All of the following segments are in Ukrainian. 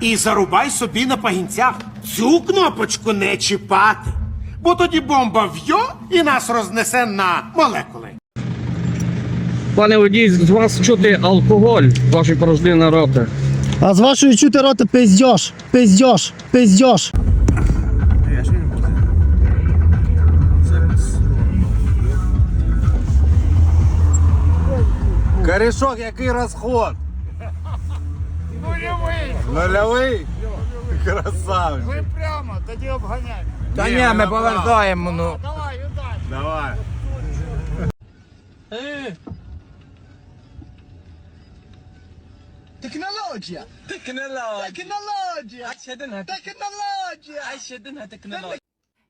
І зарубай собі на пагінцях цю кнопочку не чіпати. Бо тоді бомба в'йо і нас рознесе на молекули. Пане водій, з вас чути алкоголь, ваші порожнини роти. А з вашої чути роти пиздьош, пиздьош, пиздьош. Корішок, який розход? Нульовий. Нульовий? Красавчик. Ви прямо, тоді обганяй. Та ні, ми повертаємо, ну. Давай, удар. Давай. Технологія! Технологія. Технологія! А ще не Технологія! А ще не технологія.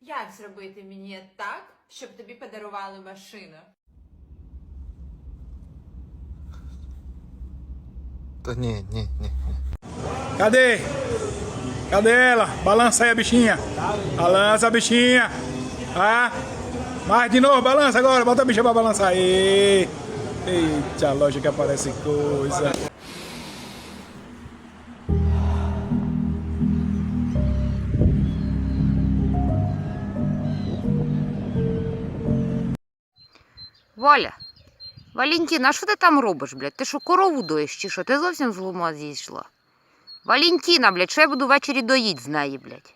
Як зробити мені так, щоб тобі подарували машину? ні, ні, ні. Cadê? Cadê ela? Balança aí a bichinha. Balança a bichinha. Ah, mais de novo, balança agora. Bota a bicha pra balançar aí. Eita, loja que aparece coisa. Валя, Валентина, а що ти там робиш, блядь? Ти що корову доїш чи що? Ти зовсім з глума зійшла? Валентина, блядь, що я буду ввечері доїть з неї, блядь?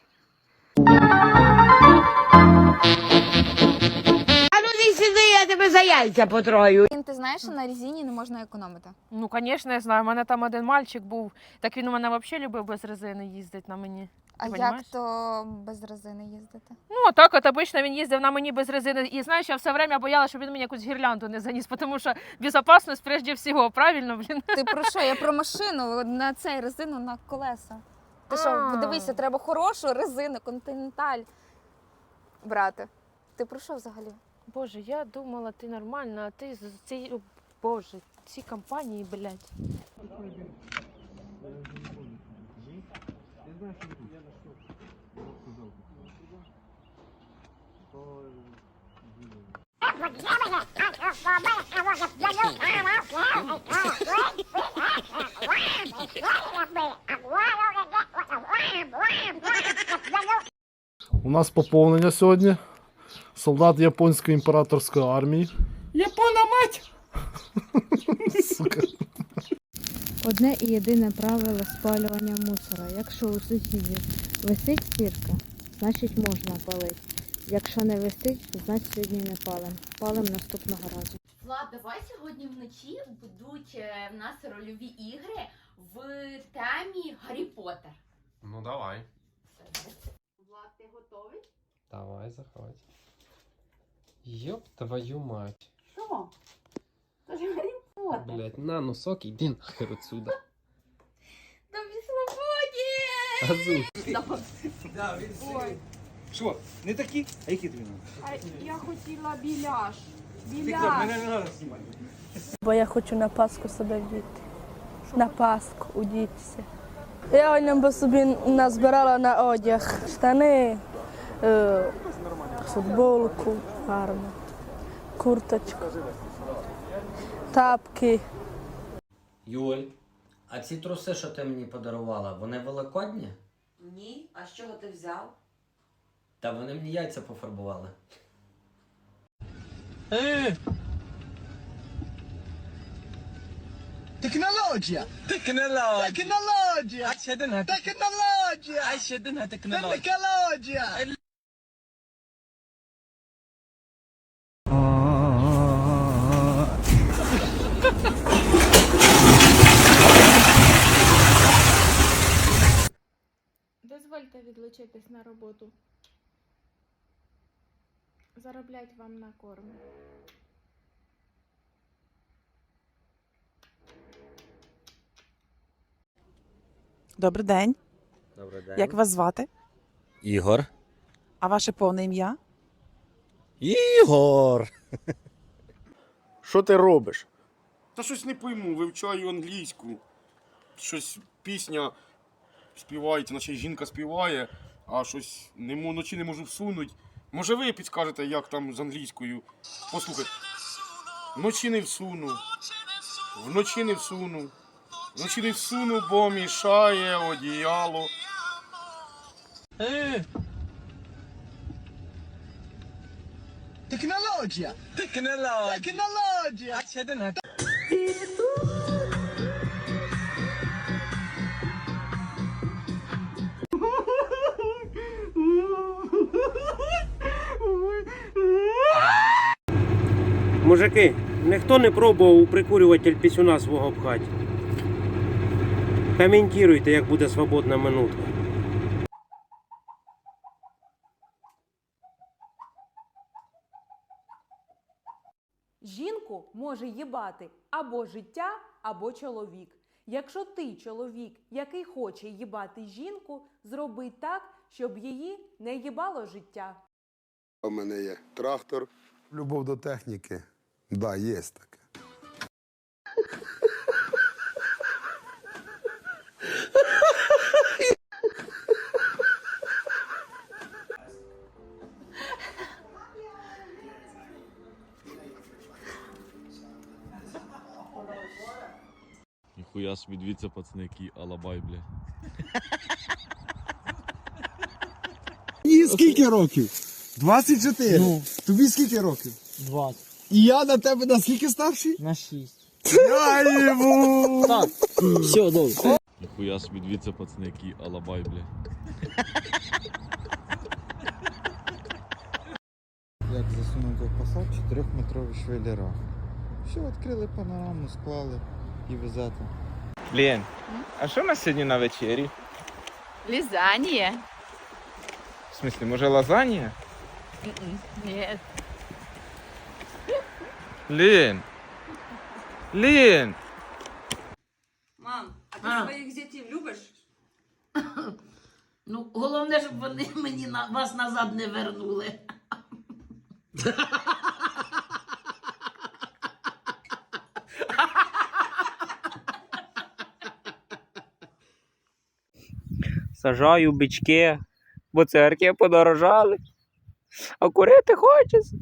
Ти знаєш, що на резині не можна економити. Ну, звісно, я знаю. У мене там один мальчик був, так він у мене взагалі любив без резини їздити на мені. А як то без резини їздити? Ну, так от обично він їздив на мені без резини. І знаєш, я все время боялася, щоб він мені якусь гірлянду не заніс, тому що безпечність прежде всього, правильно, блін? Ти про що? Я про машину на цей резину на колеса. Ти що, дивися, треба хорошу резину, континенталь брати. Ти про що взагалі? Боже, я думала, ти нормальна, а ти з цієї. Боже, ці компанії, блядь. У нас поповнення сьогодні. Солдат японської імператорської армії. Япона мать! Сука. Одне і єдине правило спалювання мусора. Якщо у сусідів висить стірка, значить можна палити. Якщо не висить, значить сьогодні не палим. Палим наступного разу. Влад, давай сьогодні вночі будуть е, в нас рольові ігри в темі Гаррі Поттер. Ну давай. Влад, ти готовий? Давай, заходь. Йоп твою мать. Що? Це ж Гаррі Поттер. Блять, на носок, іди нахер отсюда. Тобі свободі! Азу. Що, не такі? А які тобі А я хотіла біляш. Мене не треба знімати. Бо я хочу на Пасху себе вдіти. На Пасху удітися. Я одним би собі назбирала на одяг. Штани, е, футболку гарну, курточку, тапки. Юль, а ці труси, що ти мені подарувала, вони великодні? Ні, а з чого ти взяв? Та вони мені яйця пофарбували. Технологія! Технологія. Технологія! А ще не Технологія! А ще не технологія. Технологія! Дозвольте відлучитись на роботу. Зароблять вам на корм. Добрий день. Добрий день. Як вас звати? Ігор. А ваше повне ім'я? Ігор! Що ти робиш? Та щось не пойму, вивчаю англійську. Щось пісня співається, наче жінка співає, а щось не вночі не можу всунути. Може ви підскажете, як там з англійською? Послухай. Вночі не всуну. Вночі не всуну. Вночі не всуну, бо мішає одіяло. Технологія! Технологія! Технологія! Мужики, ніхто не пробував у прикурюватель пісюна свого пхати. Коментуйте, як буде свободна минутка. Жінку може їбати або життя, або чоловік. Якщо ти чоловік, який хоче їбати жінку, зроби так, щоб її не їбало життя. У мене є трактор. Любов до техніки. Да, є таке. Ніхуя собі дивіться, пацани, який алабай, бля. І скільки років? 24. Тобі скільки років? 20. І я на тебе наскільки старший? На 6. Я йому! Так, все, добре. Ніхуя собі дивіться, пацани, який алабай, бля. Як засунути в посад 4-метровий швеллера. Все, відкрили панораму, склали і везете. Лен, а що у нас сьогодні на вечері? Лізанія. В смислі, може лазанія? Ні. Лен. Лен. Мам, а ти А. своїх зятів любиш? Ну, головне, щоб вони мені на вас назад не вернули. Сажаю бички, бо церкви подорожали. А курити хочеться.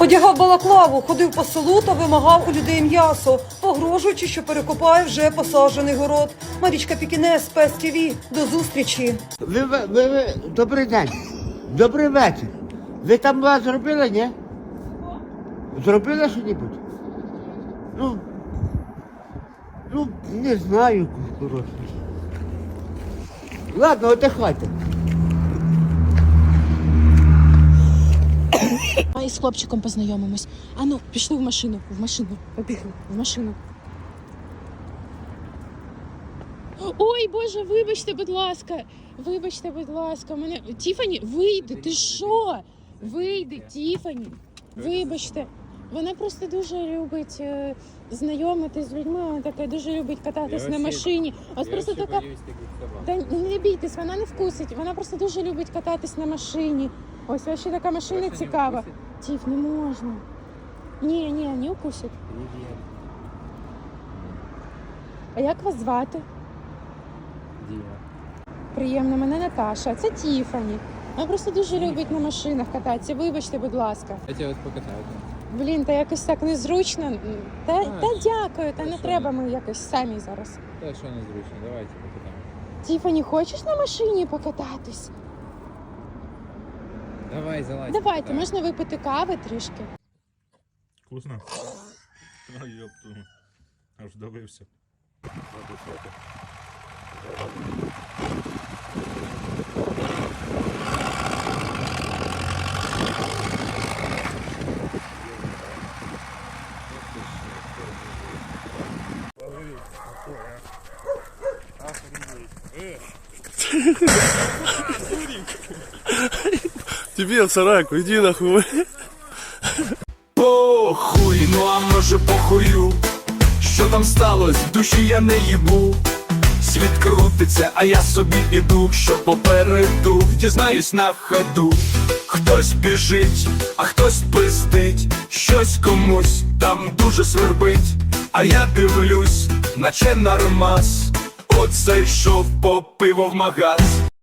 Одягав балаклаву, ходив по селу та вимагав у людей м'ясо, погрожуючи, що перекопає вже посаджений город. Марічка Пікінес, Пес ТВ. До зустрічі. Ви, ви, ви, добрий день. Добрий вечір. Ви там вас зробили, ні? Зробили що-небудь? Ну, ну, не знаю, коротше. Ладно, отдихайте. А із хлопчиком познайомимось. Ану, пішли в машину, в машину, побігли, в машину. Ой, Боже, вибачте, будь ласка. Вибачте, будь ласка, мене. Тіфані, вийди, ти що? Вийди, Тіфані. Вибачте. Вона просто дуже любить е, знайомитись з людьми, вона така дуже любить кататись на машині. Ось просто така. Та не бійтесь, вона не вкусить. Вона просто дуже любить кататись на машині. Ось ось ще така машина цікава. Тіф, не можна. Ні, ні, не укусить. А як вас звати? Приємно, мене Наташа. Це Тіфані. Вона просто дуже любить на машинах кататися. Вибачте, будь ласка. Я тебе покатаю. Блін, та якось так незручно. Та, та дякую, та не треба ми якось самі зараз. Та що незручно, давайте покатаємо. Тіфані, хочеш на машині покататись? Давай, залазь. Давайте, можна випити кави трішки. Вкусно? Ну, ёпту. Аж добився. Тобі, цараку, іди нахуй. Похуй, ну а може похую, що там сталося, в душі я не їбу. Світ крутиться, а я собі іду, що попереду, дізнаюсь на ходу. Хтось біжить, а хтось пиздить, щось комусь там дуже свербить. А я дивлюсь, наче нормас. От зайшов по пиво в магаз.